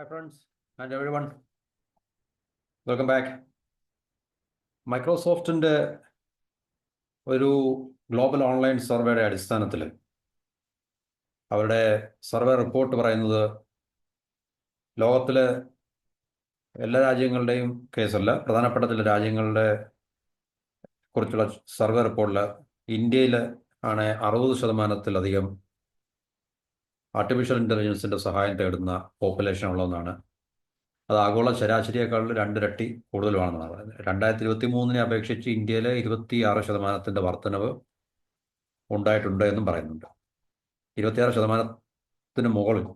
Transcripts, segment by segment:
Hi, friends, and everyone. Welcome back മൈക്രോസോഫ്റ്റിന്റെ ഒരു global online സർവേയുടെ അടിസ്ഥാനത്തിൽ അവരുടെ സർവേ റിപ്പോർട്ട് പറയുന്നത് ലോകത്തിലെ എല്ലാ രാജ്യങ്ങളുടെയും കേസല്ല പ്രധാനപ്പെട്ട ചില രാജ്യങ്ങളുടെ കുറിച്ചുള്ള സർവേ റിപ്പോർട്ടിൽ ഇന്ത്യയിൽ ആണ് അറുപത് ശതമാനത്തിലധികം ആർട്ടിഫിഷ്യൽ ഇന്റലിജൻസിന്റെ സഹായം തേടുന്ന പോപ്പുലേഷൻ ഉള്ളതെന്നാണ് അത് ആഗോള ശരാശരിയേക്കാൾ രണ്ടിരട്ടി കൂടുതലുമാണെന്നാണ് പറയുന്നത്. രണ്ടായിരത്തി ഇരുപത്തി മൂന്നിനെ അപേക്ഷിച്ച് ഇന്ത്യയിലെ ഇരുപത്തി ആറ് ശതമാനത്തിന്റെ വർധനവ് ഉണ്ടായിട്ടുണ്ട് എന്നും പറയുന്നുണ്ട്. ഇരുപത്തിയാറ് ശതമാനത്തിന് മുകളിൽ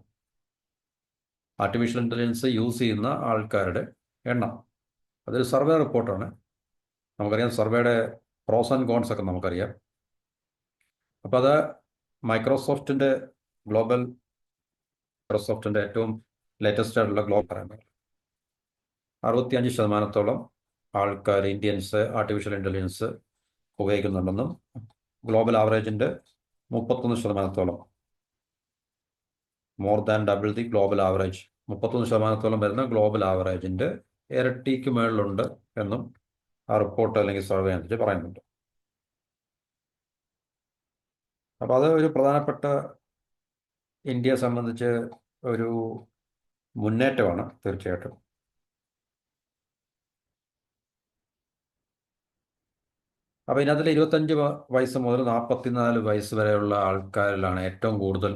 ആർട്ടിഫിഷ്യൽ ഇന്റലിജൻസ് യൂസ് ചെയ്യുന്ന ആൾക്കാരുടെ എണ്ണം. അതൊരു സർവേ റിപ്പോർട്ടാണ് നമുക്കറിയാം സർവേയുടെ പ്രോസ് ആൻഡ് കോൺസ് ഒക്കെ നമുക്കറിയാം. അപ്പോൾ അത് മൈക്രോസോഫ്റ്റിന്റെ ഗ്ലോബൽ മൈക്രോസോഫ്റ്റിന്റെ ഏറ്റവും ലേറ്റസ്റ്റ് ആയിട്ടുള്ള ഗ്ലോബൽ പറയുന്നത് അറുപത്തിയഞ്ച് ശതമാനത്തോളം ആൾക്കാർ ഇന്ത്യൻസ് ആർട്ടിഫിഷ്യൽ ഇന്റലിജൻസ് ഉപയോഗിക്കുന്നുണ്ടെന്നും ഗ്ലോബൽ ആവറേജിന്റെ മുപ്പത്തൊന്ന് ശതമാനത്തോളം. More than double the global average മുപ്പത്തൊന്ന് ശതമാനത്തോളം വരുന്ന ഗ്ലോബൽ ആവറേജിന്റെ ഇരട്ടിക്ക് മേളിലുണ്ട് എന്നും ആ റിപ്പോർട്ട് അല്ലെങ്കിൽ സർവേ അനുസരിച്ച് പറയുന്നുണ്ട്. അപ്പോൾ അത് ഒരു പ്രധാനപ്പെട്ട ഇന്ത്യയെ സംബന്ധിച്ച് ഒരു മുന്നേറ്റമാണ് തീർച്ചയായിട്ടും. അപ്പോൾ ഇതിനകത്തിൽ ഇരുപത്തഞ്ച് വയസ്സ് മുതൽ നാൽപ്പത്തിനാല് വയസ്സ് വരെയുള്ള ആൾക്കാരിലാണ് ഏറ്റവും കൂടുതൽ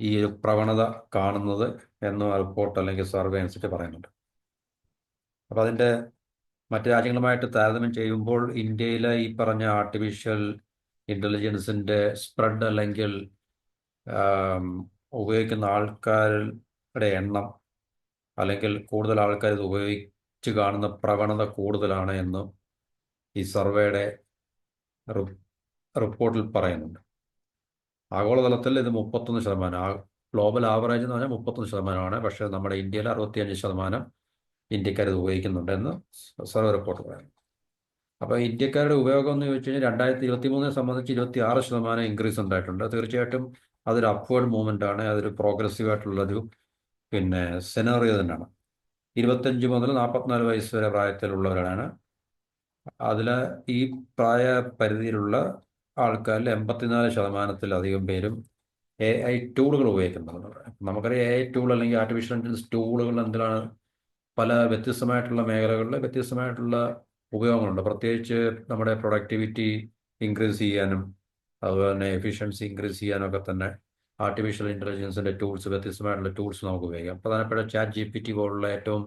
ഈ ഒരു പ്രവണത കാണുന്നത് എന്ന് റിപ്പോർട്ട് അല്ലെങ്കിൽ സർവേ അനുസരിച്ച് പറയുന്നുണ്ട്. അപ്പോൾ അതിന്റെ മറ്റു രാജ്യങ്ങളുമായിട്ട് താരതമ്യം ചെയ്യുമ്പോൾ ഇന്ത്യയിലെ ഈ പറഞ്ഞ ആർട്ടിഫിഷ്യൽ ഇന്റലിജൻസിന്റെ സ്പ്രെഡ് അല്ലെങ്കിൽ ഉപയോഗിക്കുന്ന ആൾക്കാരുടെ എണ്ണം അല്ലെങ്കിൽ കൂടുതൽ ആൾക്കാർ ഇത് ഉപയോഗിച്ച് കാണുന്ന പ്രവണത കൂടുതലാണ് എന്ന് ഈ സർവേയുടെ റിപ്പോർട്ടിൽ പറയുന്നുണ്ട്. ആഗോളതലത്തിൽ ഇത് മുപ്പത്തൊന്ന് ശതമാനം ഗ്ലോബൽ ആവറേജ് എന്ന് പറഞ്ഞാൽ മുപ്പത്തൊന്ന് ശതമാനമാണ് പക്ഷേ നമ്മുടെ ഇന്ത്യയിൽ അറുപത്തിയഞ്ച് ശതമാനം ഇന്ത്യക്കാർ ഇത് ഉപയോഗിക്കുന്നുണ്ട് എന്ന് സർവേ റിപ്പോർട്ട് പറയുന്നു. അപ്പോൾ ഇന്ത്യക്കാരുടെ ഉപയോഗം എന്ന് ചോദിച്ചു കഴിഞ്ഞാൽ രണ്ടായിരത്തി ഇരുപത്തി മൂന്നിനെ സംബന്ധിച്ച് ഇരുപത്തി ആറ് ശതമാനം ഇൻക്രീസ് ഉണ്ടായിട്ടുണ്ട്. തീർച്ചയായിട്ടും അതൊരു അപ്വേർഡ് മൂവ്മെന്റ് ആണ് അതൊരു പ്രോഗ്രസീവ് ആയിട്ടുള്ളൊരു പിന്നെ സെനറിയോ തന്നെയാണ്. ഇരുപത്തഞ്ച് മുതൽ നാൽപ്പത്തിനാല് വയസ്സ് വരെ പ്രായത്തിലുള്ളവരാണ്. അതിൽ ഈ പ്രായ പരിധിയിലുള്ള ആൾക്കാരിൽ എൺപത്തിനാല് ശതമാനത്തിലധികം പേരും എ ഐ ടൂളുകൾ ഉപയോഗിക്കുന്നുണ്ട്. നമുക്കറിയാം എ ഐ ടൂൾ അല്ലെങ്കിൽ ആർട്ടിഫിഷ്യൽ ഇന്റലിജൻസ് ടൂളുകൾ എന്തിനാണ് പല വ്യത്യസ്തമായിട്ടുള്ള മേഖലകളിൽ വ്യത്യസ്തമായിട്ടുള്ള ഉപയോഗങ്ങളുണ്ട്. പ്രത്യേകിച്ച് നമ്മുടെ പ്രൊഡക്ടിവിറ്റി ഇൻക്രീസ് ചെയ്യാനും അതുപോലെ തന്നെ എഫിഷ്യൻസി ഇൻക്രീസ് ചെയ്യാനൊക്കെ തന്നെ ആർട്ടിഫിഷ്യൽ ഇന്റലിജൻസിന്റെ ടൂൾസ് വ്യത്യസ്തമായിട്ടുള്ള ടൂൾസ് നമുക്ക് ഉപയോഗിക്കാം. പ്രധാനപ്പെട്ട ചാറ്റ് ജി പി ടി പോലുള്ള ഏറ്റവും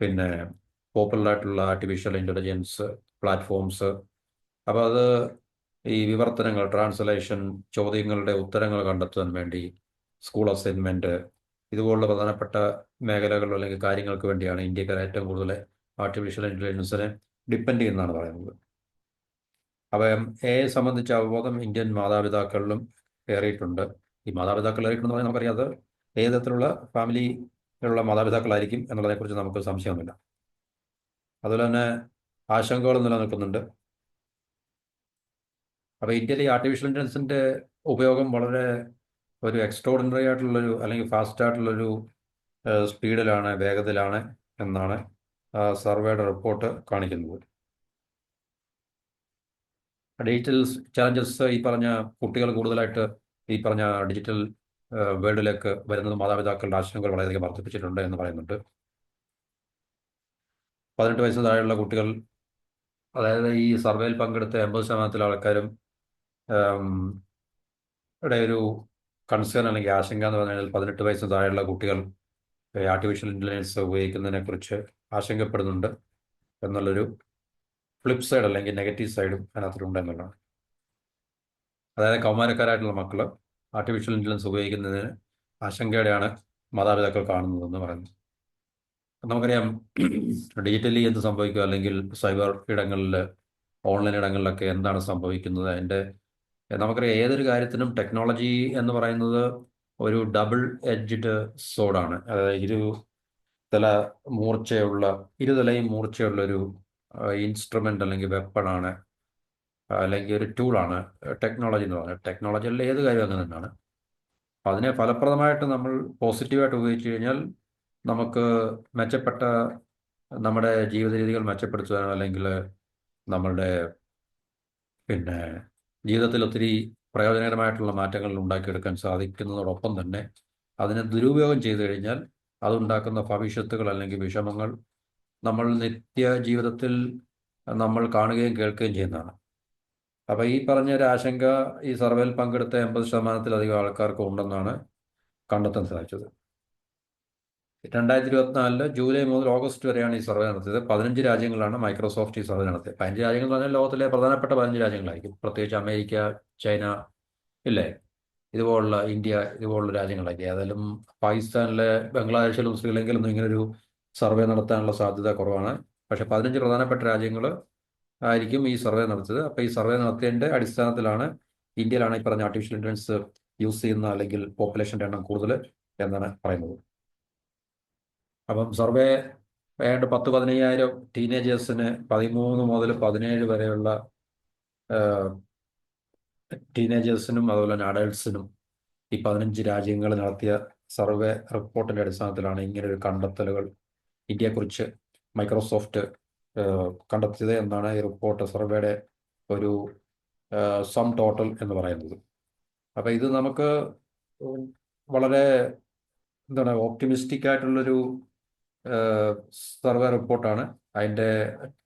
പിന്നെ പോപ്പുലർ ആയിട്ടുള്ള ആർട്ടിഫിഷ്യൽ ഇന്റലിജൻസ് പ്ലാറ്റ്ഫോംസ് അപ്പോൾ അത് ഈ വിവർത്തനങ്ങൾ ട്രാൻസ്ലേഷൻ ചോദ്യങ്ങളുടെ ഉത്തരങ്ങൾ കണ്ടെത്താൻ വേണ്ടി സ്കൂൾ അസൈൻമെന്റ് ഇതുപോലുള്ള പ്രധാനപ്പെട്ട മേഖലകൾ അല്ലെങ്കിൽ കാര്യങ്ങൾക്ക് വേണ്ടിയാണ് ഇന്ത്യക്കാർ ഏറ്റവും കൂടുതൽ ആർട്ടിഫിഷ്യൽ ഇന്റലിജൻസിനെ ഡിപ്പെൻഡ് ചെയ്യുന്നതാണ് പറയുന്നത്. അപ്പം എ സംബന്ധിച്ച അവബോധം ഇന്ത്യൻ മാതാപിതാക്കളിലും കയറിയിട്ടുണ്ട് ഈ മാതാപിതാക്കൾ കയറിയിട്ടുണ്ടെന്ന് പറഞ്ഞാൽ അത് ഏത് തരത്തിലുള്ള ഫാമിലിയിലുള്ള മാതാപിതാക്കളായിരിക്കും എന്നുള്ളതിനെക്കുറിച്ച് നമുക്ക് സംശയമൊന്നുമില്ല. അതുപോലെ തന്നെ ആശങ്കകൾ നിലനിൽക്കുന്നുണ്ട്. അപ്പോൾ ഇന്ത്യയിൽ ഈ ആർട്ടിഫിഷ്യൽ ഇന്റലിജൻസിന്റെ ഉപയോഗം വളരെ ഒരു എക്സ്ട്രോഡിനറി ആയിട്ടുള്ളൊരു അല്ലെങ്കിൽ ഫാസ്റ്റ് ആയിട്ടുള്ളൊരു സ്പീഡിലാണ് വേഗത്തിലാണ് എന്നാണ് സർവേയുടെ റിപ്പോർട്ട് കാണിക്കുന്നത്. ഡിജിറ്റൽ ചാലഞ്ചസ് ഈ പറഞ്ഞ കുട്ടികൾ കൂടുതലായിട്ട് ഈ പറഞ്ഞ ഡിജിറ്റൽ വേൾഡിലേക്ക് വരുന്നത് മാതാപിതാക്കളുടെ ആശങ്കകൾ വളരെയധികം വർദ്ധിപ്പിച്ചിട്ടുണ്ട് എന്ന് പറയുന്നുണ്ട്. പതിനെട്ട് വയസ്സ് താഴെയുള്ള കുട്ടികൾ അതായത് ഈ സർവേയിൽ പങ്കെടുത്ത എൺപത് ശതമാനത്തിലെ ആൾക്കാരും ഒരു കൺസേൺ അല്ലെങ്കിൽ ആശങ്ക എന്ന് പറഞ്ഞാൽ പതിനെട്ട് വയസ്സ് താഴെയുള്ള കുട്ടികൾ ആർട്ടിഫിഷ്യൽ ഇന്റലിജൻസ് ഉപയോഗിക്കുന്നതിനെക്കുറിച്ച് ആശങ്കപ്പെടുന്നുണ്ട്. എന്നുള്ളൊരു ഫ്ലിപ്പ് സൈഡ് അല്ലെങ്കിൽ നെഗറ്റീവ് സൈഡും അതിനകത്തുണ്ട് എന്നുള്ളതാണ് അതായത് കൗമാരക്കാരായിട്ടുള്ള മക്കൾ ആർട്ടിഫിഷ്യൽ ഇന്റലിജൻസ് ഉപയോഗിക്കുന്നതിന് ആശങ്കയോടെയാണ് മാതാപിതാക്കൾ കാണുന്നതെന്ന് പറയുന്നത്. നമുക്കറിയാം ഡിജിറ്റലി എന്ത് സംഭവിക്കുക അല്ലെങ്കിൽ സൈബർ ഇടങ്ങളിൽ ഓൺലൈൻ ഇടങ്ങളിലൊക്കെ എന്താണ് സംഭവിക്കുന്നത്? അതിന്റെ നമുക്കറിയാം ഏതൊരു കാര്യത്തിനും ടെക്നോളജി എന്ന് പറയുന്നത് ഒരു ഡബിൾ എഡ്ജ്ഡ് സോഡാണ് അതായത് ഇരു തല മൂർച്ചയുള്ള ഇരുതലയും മൂർച്ചയുള്ള ഒരു ഇൻസ്ട്രുമെന്റ് അല്ലെങ്കിൽ വെപ്പണാണ് അല്ലെങ്കിൽ ഒരു ടൂളാണ് ടെക്നോളജി എന്ന് പറഞ്ഞാൽ ടെക്നോളജിയിലെ ഏത് കാര്യം അങ്ങനെ തന്നെയാണ്. അതിനെ ഫലപ്രദമായിട്ട് നമ്മൾ പോസിറ്റീവായിട്ട് ഉപയോഗിച്ച് കഴിഞ്ഞാൽ നമുക്ക് മെച്ചപ്പെട്ട നമ്മുടെ ജീവിത രീതികൾ മെച്ചപ്പെടുത്തുവാനോ അല്ലെങ്കിൽ നമ്മളുടെ പിന്നെ ജീവിതത്തിൽ ഒത്തിരി പ്രയോജനകരമായിട്ടുള്ള മാറ്റങ്ങൾ ഉണ്ടാക്കിയെടുക്കാൻ സാധിക്കുന്നതോടൊപ്പം തന്നെ അതിനെ ദുരുപയോഗം ചെയ്തു കഴിഞ്ഞാൽ അതുണ്ടാക്കുന്ന ഭവിഷ്യത്തുകൾ അല്ലെങ്കിൽ വിഷമങ്ങൾ നമ്മൾ നിത്യ ജീവിതത്തിൽ നമ്മൾ കാണുകയും കേൾക്കുകയും ചെയ്യുന്നതാണ്. അപ്പോൾ ഈ പറഞ്ഞ ഒരു ആശങ്ക ഈ സർവേയിൽ പങ്കെടുത്ത എൺപത് ശതമാനത്തിലധികം ആൾക്കാർക്ക് ഉണ്ടെന്നാണ് കണ്ടെത്താൻ സാധിച്ചത്. രണ്ടായിരത്തി ഇരുപത്തിനാലിൽ ജൂലൈ മുതൽ ഓഗസ്റ്റ് വരെയാണ് ഈ സർവേ നടത്തിയത്. പതിനഞ്ച് രാജ്യങ്ങളാണ് മൈക്രോസോഫ്റ്റ് ഈ സർവേ നടത്തിയത്. പതിനഞ്ച് രാജ്യങ്ങൾ എന്ന് പറഞ്ഞാൽ ലോകത്തിലെ പ്രധാനപ്പെട്ട പതിനഞ്ച് രാജ്യങ്ങളായിരിക്കും. പ്രത്യേകിച്ച് അമേരിക്ക ചൈന ഇല്ലേ? ഇതുപോലുള്ള ഇന്ത്യ ഇതുപോലുള്ള രാജ്യങ്ങളായിരിക്കും. ഏതായാലും പാകിസ്ഥാനിലെ ബംഗ്ലാദേശിലും ശ്രീലങ്കയിലൊന്നും ഇങ്ങനൊരു സർവേ നടത്താനുള്ള സാധ്യത കുറവാണ്. പക്ഷെ പതിനഞ്ച് പ്രധാനപ്പെട്ട രാജ്യങ്ങൾ ആയിരിക്കും ഈ സർവേ നടത്തിയത് അപ്പോൾ ഈ സർവേ നടത്തിയതിന്റെ അടിസ്ഥാനത്തിലാണ് ഇന്ത്യയിലാണ് ഈ പറഞ്ഞ ആർട്ടിഫിഷ്യൽ ഇന്റലിജൻസ് യൂസ് ചെയ്യുന്ന അല്ലെങ്കിൽ പോപ്പുലേഷന്റെ എണ്ണം കൂടുതൽ എന്നാണ് പറയുന്നത്. അപ്പം സർവേ ഏതാണ്ട് പത്ത് പതിനയ്യായിരം ടീനേജേഴ്സിന് പതിമൂന്ന് മുതൽ പതിനേഴ് വരെയുള്ള ടീനേജേഴ്സിനും അതുപോലെ തന്നെ അഡൾട്ട്സിനും ഈ പതിനഞ്ച് രാജ്യങ്ങൾ നടത്തിയ സർവേ റിപ്പോർട്ടിന്റെ അടിസ്ഥാനത്തിലാണ് ഇങ്ങനെയൊരു കണ്ടെത്തലുകൾ ഇന്ത്യയെക്കുറിച്ച് മൈക്രോസോഫ്റ്റ് കണ്ടെത്തിയത് എന്നാണ് ഈ റിപ്പോർട്ട് സർവേയുടെ ഒരു സം ടോട്ടൽ എന്ന് പറയുന്നത്. അപ്പം ഇത് നമുക്ക് വളരെ എന്താണ് ഓപ്റ്റിമിസ്റ്റിക് ആയിട്ടുള്ളൊരു സർവേ റിപ്പോർട്ടാണ്. അതിന്റെ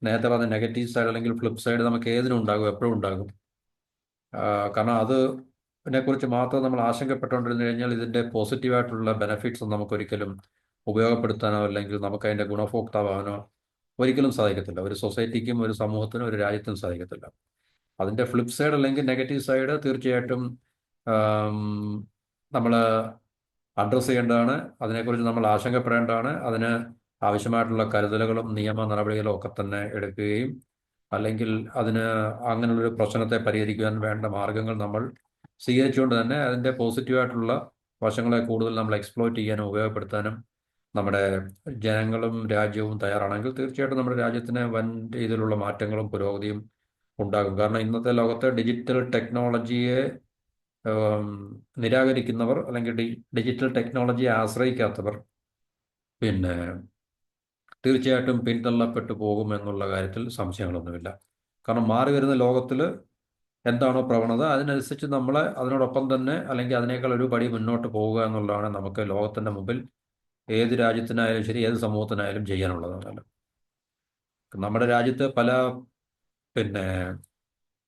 നേരത്തെ പറഞ്ഞ നെഗറ്റീവ് സൈഡ് അല്ലെങ്കിൽ ഫ്ലിപ്പ് സൈഡ് നമുക്ക് ഏതിനും ഉണ്ടാകും എപ്പോഴും ഉണ്ടാകും. കാരണം അത് ഇതിനെക്കുറിച്ച് മാത്രം നമ്മൾ ആശങ്കപ്പെട്ടുകൊണ്ടിരുന്നു കഴിഞ്ഞാൽ ഇതിന്റെ പോസിറ്റീവായിട്ടുള്ള ബെനഫിറ്റ്സ് നമുക്കൊരിക്കലും ഉപയോഗപ്പെടുത്താനോ അല്ലെങ്കിൽ നമുക്ക് അതിന്റെ ഗുണഭോക്താവാനോ ഒരിക്കലും സാധിക്കത്തില്ല. ഒരു സൊസൈറ്റിക്കും ഒരു സമൂഹത്തിനും ഒരു രാജ്യത്തിനും സാധിക്കത്തില്ല. അതിന്റെ ഫ്ലിപ്പ് സൈഡ് അല്ലെങ്കിൽ നെഗറ്റീവ് സൈഡ് തീർച്ചയായിട്ടും നമ്മൾ അഡ്രസ്സ് ചെയ്യേണ്ടതാണ്. അതിനെക്കുറിച്ച് നമ്മൾ ആശങ്കപ്പെടേണ്ടതാണ്. അതിന് ആവശ്യമായിട്ടുള്ള കരുതലുകളും നിയമ നടപടികളും ഒക്കെ തന്നെ എടുക്കുകയും അല്ലെങ്കിൽ അതിന് അങ്ങനെയുള്ളൊരു പ്രശ്നത്തെ പരിഹരിക്കുവാൻ വേണ്ട മാർഗങ്ങൾ നമ്മൾ സ്വീകരിച്ചുകൊണ്ട് തന്നെ അതിന്റെ പോസിറ്റീവായിട്ടുള്ള വശങ്ങളെ കൂടുതൽ നമ്മൾ എക്സ്പ്ലോയിറ്റ് ചെയ്യാനും ഉപയോഗപ്പെടുത്താനും നമ്മുടെ ജനങ്ങളും രാജ്യവും തയ്യാറാണെങ്കിൽ തീർച്ചയായിട്ടും നമ്മുടെ രാജ്യത്തിന് വൻ രീതിയിലുള്ള മാറ്റങ്ങളും പുരോഗതിയും ഉണ്ടാകും. കാരണം ഇന്നത്തെ ലോകത്തെ ഡിജിറ്റൽ ടെക്നോളജിയെ നിരാകരിക്കുന്നവർ അല്ലെങ്കിൽ ഡിജിറ്റൽ ടെക്നോളജിയെ ആശ്രയിക്കാത്തവർ പിന്നെ തീർച്ചയായിട്ടും പിന്തള്ളപ്പെട്ടു പോകുമെന്നുള്ള കാര്യത്തിൽ സംശയങ്ങളൊന്നുമില്ല. കാരണം മാറി വരുന്ന ലോകത്തിൽ എന്താണോ പ്രവണത അതിനനുസരിച്ച് നമ്മൾ അതിനോടൊപ്പം തന്നെ അല്ലെങ്കിൽ അതിനേക്കാൾ ഒരു പടി മുന്നോട്ട് പോവുക എന്നുള്ളതാണ് നമുക്ക് ലോകത്തിന്റെ മുമ്പിൽ ഏത് രാജ്യത്തിനായാലും ശരി ഏത് സമൂഹത്തിനായാലും ചെയ്യാനുള്ളതാണ്. നമ്മുടെ രാജ്യത്ത് പല പിന്നെ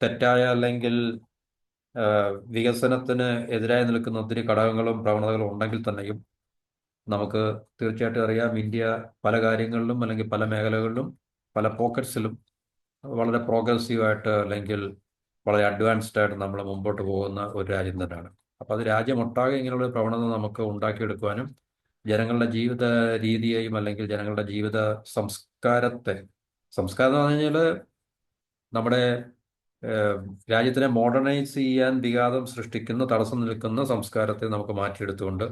തെറ്റായ അല്ലെങ്കിൽ വികസനത്തിന് എതിരായി നിൽക്കുന്ന ഒത്തിരി ഘടകങ്ങളും പ്രവണതകളും ഉണ്ടെങ്കിൽ തന്നെയും നമുക്ക് തീർച്ചയായിട്ടും അറിയാം ഇന്ത്യ പല കാര്യങ്ങളിലും അല്ലെങ്കിൽ പല മേഖലകളിലും പല പോക്കറ്റ്സിലും വളരെ പ്രോഗ്രസീവായിട്ട് അല്ലെങ്കിൽ വളരെ അഡ്വാൻസ്ഡ് ആയിട്ട് നമ്മൾ മുമ്പോട്ട് പോകുന്ന ഒരു രാജ്യം തന്നെയാണ്. അപ്പോൾ അത് രാജ്യമൊട്ടാകെ ഇങ്ങനെയുള്ള പ്രവണത നമുക്ക് ഉണ്ടാക്കിയെടുക്കുവാനും ജനങ്ങളുടെ ജീവിത രീതിയെയും അല്ലെങ്കിൽ ജനങ്ങളുടെ ജീവിത സംസ്കാരത്തെ സംസ്കാരം എന്ന് പറഞ്ഞു കഴിഞ്ഞാൽ നമ്മുടെ രാജ്യത്തിനെ മോഡേണൈസ് ചെയ്യാൻ വിഘാതം സൃഷ്ടിക്കുന്ന തടസ്സം നിൽക്കുന്ന സംസ്കാരത്തെ നമുക്ക് മാറ്റിയെടുത്തുകൊണ്ട്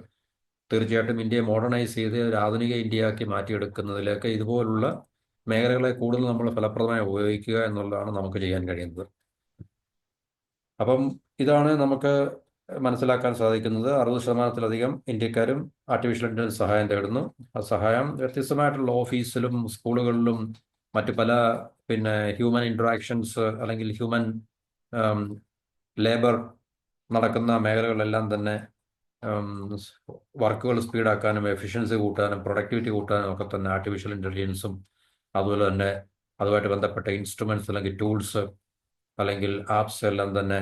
തീർച്ചയായിട്ടും ഇന്ത്യയെ മോഡേണൈസ് ചെയ്ത് ഒരു ആധുനിക ഇന്ത്യയാക്കി മാറ്റിയെടുക്കുന്നതിലേക്ക് ഇതുപോലുള്ള മേഖലകളെ കൂടുതൽ നമ്മൾ ഫലപ്രദമായി ഉപയോഗിക്കുക എന്നുള്ളതാണ് നമുക്ക് ചെയ്യാൻ കഴിയുന്നത്. അപ്പം ഇതാണ് നമുക്ക് മനസ്സിലാക്കാൻ സാധിക്കുന്നത്. അറുപത് ശതമാനത്തിലധികം ഇന്ത്യക്കാരും ആർട്ടിഫിഷ്യൽ ഇന്റലിജൻസ് സഹായം തേടുന്നു. ആ സഹായം വ്യത്യസ്തമായിട്ടുള്ള ഓഫീസിലും സ്കൂളുകളിലും മറ്റ് പല പിന്നെ ഹ്യൂമൻ ഇൻട്രാക്ഷൻസ് അല്ലെങ്കിൽ ഹ്യൂമൻ ലേബർ നടക്കുന്ന മേഖലകളെല്ലാം തന്നെ വർക്കുകൾ സ്പീഡാക്കാനും എഫിഷ്യൻസി കൂട്ടാനും പ്രൊഡക്ടിവിറ്റി കൂട്ടാനും ഒക്കെ തന്നെ ആർട്ടിഫിഷ്യൽ ഇന്റലിജൻസും അതുപോലെ തന്നെ അതുമായിട്ട് ബന്ധപ്പെട്ട ഇൻസ്ട്രുമെന്റ്സ് അല്ലെങ്കിൽ ടൂൾസ് അല്ലെങ്കിൽ ആപ്സ് എല്ലാം തന്നെ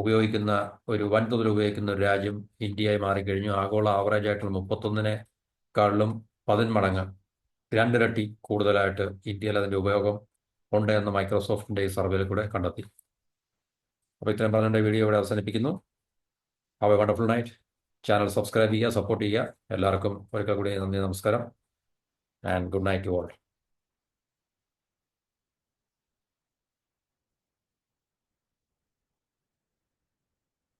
ഉപയോഗിക്കുന്ന ഒരു വൻതോതിൽ ഉപയോഗിക്കുന്ന ഒരു രാജ്യം ഇന്ത്യയായി മാറിക്കഴിഞ്ഞു. ആഗോള ആവറേജ് ആയിട്ടുള്ള മുപ്പത്തൊന്നിനെക്കാളിലും പതിന്മടങ്ങ് രണ്ടിരട്ടി കൂടുതലായിട്ട് ഇന്ത്യയിൽ അതിന്റെ ഉപയോഗം ഉണ്ട് എന്ന് മൈക്രോസോഫ്റ്റിന്റെ ഈ സർവേയിൽ കൂടെ കണ്ടെത്തി. അപ്പോൾ ഇത്രയും പറഞ്ഞ വീഡിയോ ഇവിടെ അവസാനിപ്പിക്കുന്നു. Have a wonderful night channel subscribe ചെയ്യുക സപ്പോർട്ട് ചെയ്യുക. എല്ലാവർക്കും ഒരിക്കൽ കൂടി നന്ദി നമസ്കാരം. And good night to all